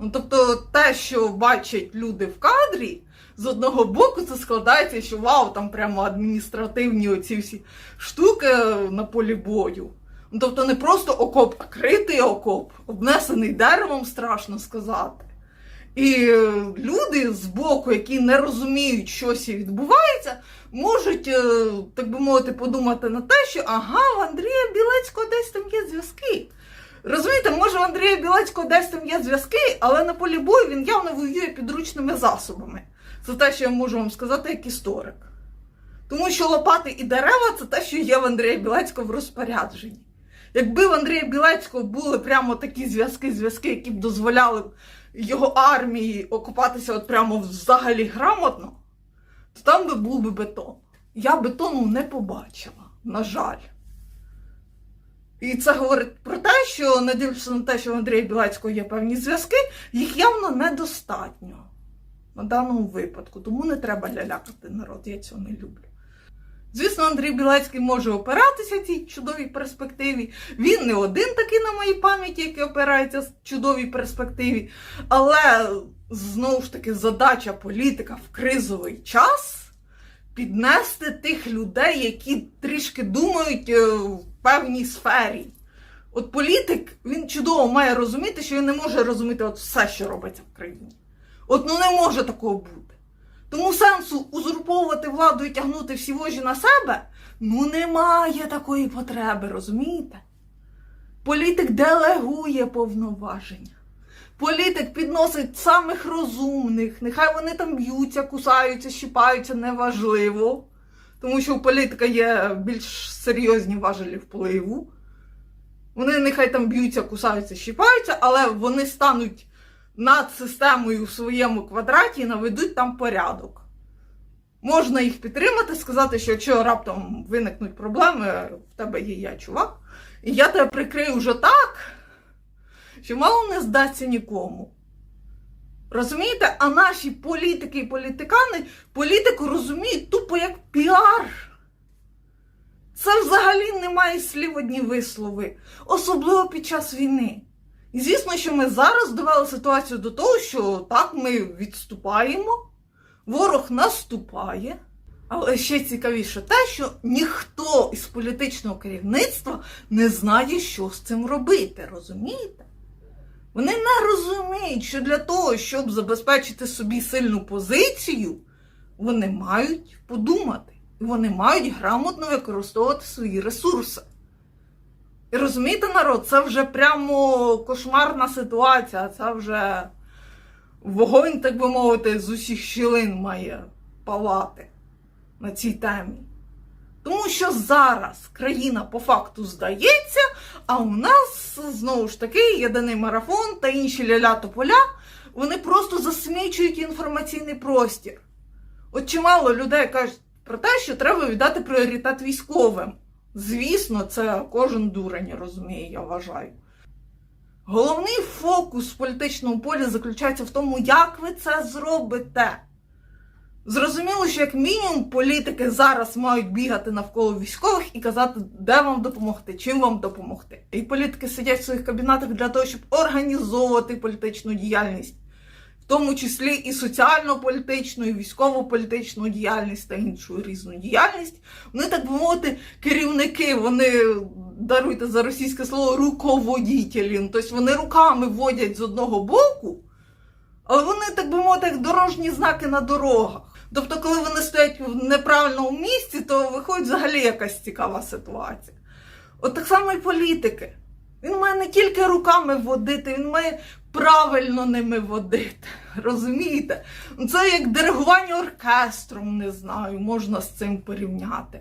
Ну, тобто, те, що бачать люди в кадрі, з одного боку це складається, що вау, там прямо адміністративні оці всі штуки на полі бою. Ну, тобто не просто окоп, а критий окоп, обнесений деревом, страшно сказати. І люди з боку, які не розуміють, що сі відбувається, можуть, е, так би мовити, подумати на те, що ага, в Андрія Білецького десь там є зв'язки. Розумієте, може, в Андрія Білецького десь там є зв'язки, але на полі бою він явно воює підручними засобами. Це те, що я можу вам сказати як історик. Тому що лопати і дерева це те, що є в Андрія Білецького в розпорядженні. Якби в Андрія Білецького були прямо такі зв'язки, зв'язки, які б дозволяли його армії окупатися от прямо взагалі грамотно, то там би був би бетон. Я бетону не побачила, на жаль. І це говорить про те, що, не на те, що в Андрія Білецького є певні зв'язки, їх явно недостатньо на даному випадку. Тому не треба лялякати народ, я цього не люблю. Звісно, Андрій Білецький може опиратися в цій чудовій перспективі. Він не один такий на моїй пам'яті, який опирається в чудовій перспективі. Але знову ж таки задача політика в кризовий час піднести тих людей, які трішки думають е, певній сфері. От політик він чудово має розуміти, що він не може розуміти от все, що робиться в країні. От ну не може такого бути. Тому сенсу узурповувати владу і тягнути всі вожі на себе ну немає такої потреби, розумієте? Політик делегує повноваження. Політик підносить самих розумних, нехай вони там б'ються, кусаються, щипаються, неважливо. Тому що у політика є більш серйозні важелі впливу. Вони нехай там б'ються, кусаються, щипаються, але вони стануть над системою в своєму квадраті і наведуть там порядок. Можна їх підтримати, сказати, що якщо раптом виникнуть проблеми, в тебе є я, чувак, і я тебе прикрию вже так, що мало не здасться нікому. Розумієте? А наші політики і політикани політику розуміють тупо як піар. Це взагалі немає слів одні вислови, особливо під час війни. І звісно, що ми зараз довели ситуацію до того, що так ми відступаємо, ворог наступає. Але ще цікавіше те, що ніхто із політичного керівництва не знає, що з цим робити, розумієте? Вони не розуміють, що для того, щоб забезпечити собі сильну позицію, вони мають подумати. Вони мають грамотно використовувати свої ресурси. І розумієте, народ, це вже прямо кошмарна ситуація, це вже вогонь, так би мовити, з усіх щілин має палати на цій темі. Тому що зараз країна по факту здається, а у нас знову ж таки єдиний марафон та інші ляля тополя, вони просто засмічують інформаційний простір. От чимало людей кажуть про те, що треба віддати пріоритет військовим. Звісно, це кожен дурень розуміє, я вважаю. Головний фокус в політичному полі заключається в тому, як ви це зробите. Зрозуміло, що як мінімум політики зараз мають бігати навколо військових і казати, де вам допомогти, чим вам допомогти. І політики сидять в своїх кабінетах для того, щоб організовувати політичну діяльність, тому числі і соціально-політичну, і військово-політичну діяльність та іншу різну діяльність. Вони, так би мовити, керівники, вони даруйте за російське слово руководітелі. Ну, Тобто вони руками водять з одного боку. Але вони, так би мовити, як дорожні знаки на дорогах. Тобто, коли вони стоять в неправильному місці, то виходить взагалі якась цікава ситуація. От так само і політики. Він має не тільки руками водити, він має правильно ними водити. Розумієте? Це як диригування оркестром, не знаю, можна з цим порівняти.